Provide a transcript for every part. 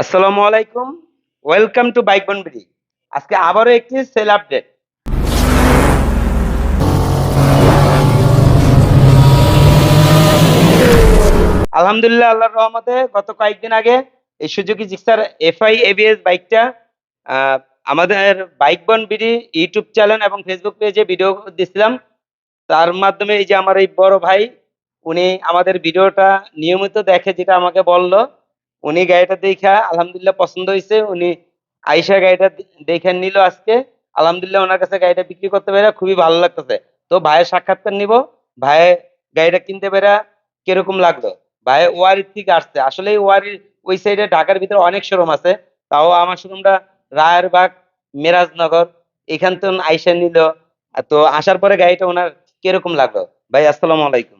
আসসালামু আলাইকুম। Welcome to bike বনবিডি আজকে আবারও একটি সেল আপডেট আলহামদুলিল্লাহ, আল্লাহর রহমতে গত কয়েকদিন আগে এই সুজুকি জিক্সার এফআই এবিএস বাইকটা আমাদের বাইক বন বিডি ইউটিউব চ্যানেল এবং ফেসবুক পেজে ভিডিও দিছিলাম। তার মাধ্যমে এই যে আমার এই বড় ভাই, উনি আমাদের ভিডিওটা নিয়মিত দেখে যেটা আমাকে বলল উনি গাড়িটা দেখা আলহামদুলিল্লাহ পছন্দ হয়েছে। উনি আইসা গাড়িটা দেখে নিল আজকে। আলহামদুলিল্লাহ ওনার কাছে গাড়িটা বিক্রি করতে পেরে খুবই ভালো লাগতেছে। তো ভাইয়ের সাক্ষাৎকার নিব। ভাইয়ের গাড়িটা কিনতে পেরে কীরকম লাগল? ভাই ওয়ারি থেকে আসছে। আসলে এই ওয়ারির ওই সাইডে ঢাকার ভিতরে অনেক শোরুম আছে। তাও আমার শোরুমটা রায়েরবাগ মিরাজনগর এখান তো আইসা নিল। তো আসার পরে গাড়িটা ওনার কীরকম লাগল? ভাই আসসালামু আলাইকুম।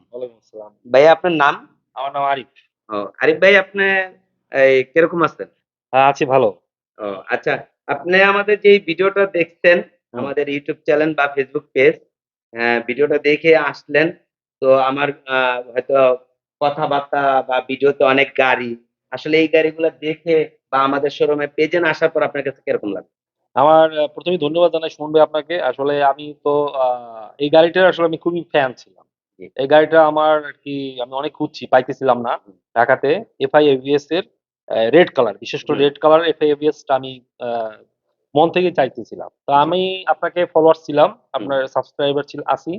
ভাই আপনার নাম? আমার নাম আরিফ। ও আরিফ ভাই আপনি এই কীরকম আছেন? হ্যাঁ আছি ভালো। ও আচ্ছা আপনি আমাদের যে ভিডিওটা দেখছেন আমাদের ইউটিউব চ্যানেল বা ফেসবুক পেজ ভিডিওটা দেখে আসলেন তো আমার হয়তো কথাবার্তা বা ভিডিওতে অনেক গাড়ি আসলে এই গাড়িগুলো দেখে বা আমাদের শোরুমে পেজে আসার পর আপনার কাছে কীরকম লাগে আমার প্রথমে ধন্যবাদ জানাই ভাই আপনাকে আসলে আমি তো আহ, এই গাড়িটার আসলে আমি খুবই ফ্যান ছিলাম। এই গাড়িটা আমার আর কি আমি অনেক খুঁজছি পাইতেছিলাম না ঢাকাতে এফআই এভিএস এর। রেড কালার বিশেষ করে রেড কালার এফআই আমি মন থেকে চাইতেছিলাম। তো আমি আপনাকে ফলোয়ার ছিলাম আপনার সাবস্ক্রাইবার ছিল আসি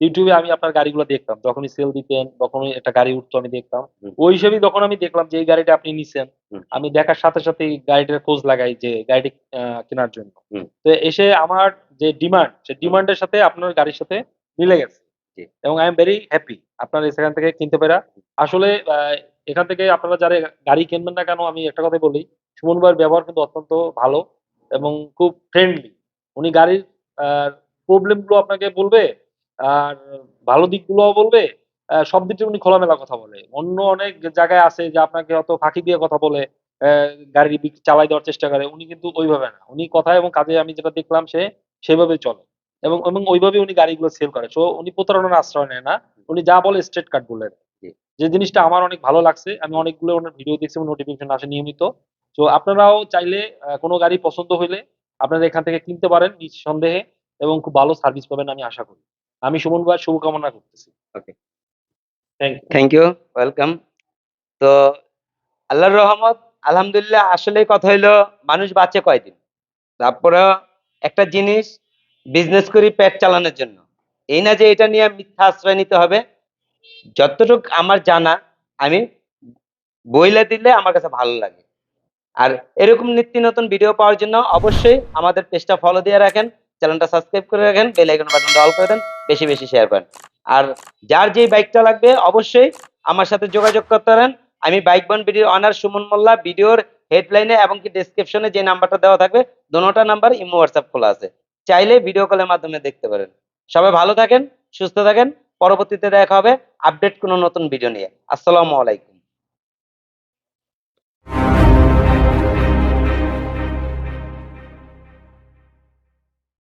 ইউটিউবে আমি আপনার গাড়িগুলো দেখতাম যখনই সেল দিতেন তখনই একটা গাড়ি উঠতো আমি দেখতাম। ওই হিসেবে যখন আমি দেখলাম যে এই গাড়িটা আপনি নিছেন। আমি দেখার সাথে সাথে গাড়িটার খোঁজ লাগাই যে গাড়িটি কেনার জন্য। তো এসে আমার যে ডিমান্ড সে ডিমান্ডের সাথে আপনার গাড়ির সাথে মিলে গেছে। এবং আই এম ভেরি হ্যাপি আপনার সেখান থেকে কিনতে পেরা। আসলে এখান থেকে আপনারা যারা গাড়ি কিনবেন না কেন, আমি একটা কথা বলি, সুমন ভাইয়ের ব্যবহার কিন্তু অত্যন্ত ভালো এবং খুব ফ্রেন্ডলি উনি গাড়ির প্রবলেমগুলো আপনাকে বলবে, আর ভালো দিকগুলোও বলবে সব দিক উনি খোলামেলা কথা বলে। অন্য অনেক জায়গায় আছে যে আপনাকে হয়তো ফাঁকি দিয়ে কথা বলে গাড়ি চালাই দেওয়ার চেষ্টা করে, উনি কিন্তু ওইভাবে না। উনি কথা এবং কাজে আমি যেটা দেখলাম, সে সেভাবে চলে এবং এবং ওইভাবে উনি গাড়িগুলো সেল করে। সো উনি প্রতারণার আশ্রয় নেয় না। উনি যা বলে স্ট্রেট কাট বলে। যে জিনিসটা আমার অনেক ভালো লাগছে আমি অনেকগুলো ওনার ভিডিও দেখছি নোটিফিকেশন আসে নিয়মিত। তো আপনারাও চাইলে কোনো গাড়ি পছন্দ হইলে আপনারা এখান থেকে কিনতে পারেন নিঃসন্দেহে এবং খুব ভালো সার্ভিস পাবেন আমি আশা করি। আমি সুমন ভাই শুভকামনা করতেছি। ইউ থ্যাংক ইউ ওয়েলকাম তো আল্লাহর রহমত আলহামদুলিল্লাহ আসলে কথা হইল মানুষ বাঁচে কয়দিন? তারপরে একটা জিনিস বিজনেস করি পেট চালানোর জন্য। এই না যে এটা নিয়ে মিথ্যা আশ্রয় নিতে হবে। যতটুক আমার জানা, আমি বইলে দিলে আমার কাছে ভালো লাগে। আর এরকম নিত্য নতুন ভিডিও পাওয়ার জন্য অবশ্যই আমাদের পেজটা ফলো দিয়ে রাখেন চ্যানেলটা সাবস্ক্রাইব করে রাখেন বেল আইকন বাটনটা অল করে দেন, বেশি বেশি শেয়ার করেন। আর যার যেই বাইকটা লাগবে অবশ্যই আমার সাথে যোগাযোগ করতে পারেন। আমি বাইক বন ভিডিওর অনার সুমন মোল্লা ভিডিওর হেডলাইনে এবং কি ডেসক্রিপশনে যে নাম্বারটা দেওয়া থাকবে দোনোটা নাম্বার ইমো হোয়াটসঅ্যাপ খোলা আছে। চাইলে ভিডিও কলের মাধ্যমে দেখতে পারেন। সবাই ভালো থাকেন, সুস্থ থাকেন পরবর্তীতে দেখা হবে আপডেট কোনো নতুন ভিডিও নিয়ে। আসসালামু আলাইকুম।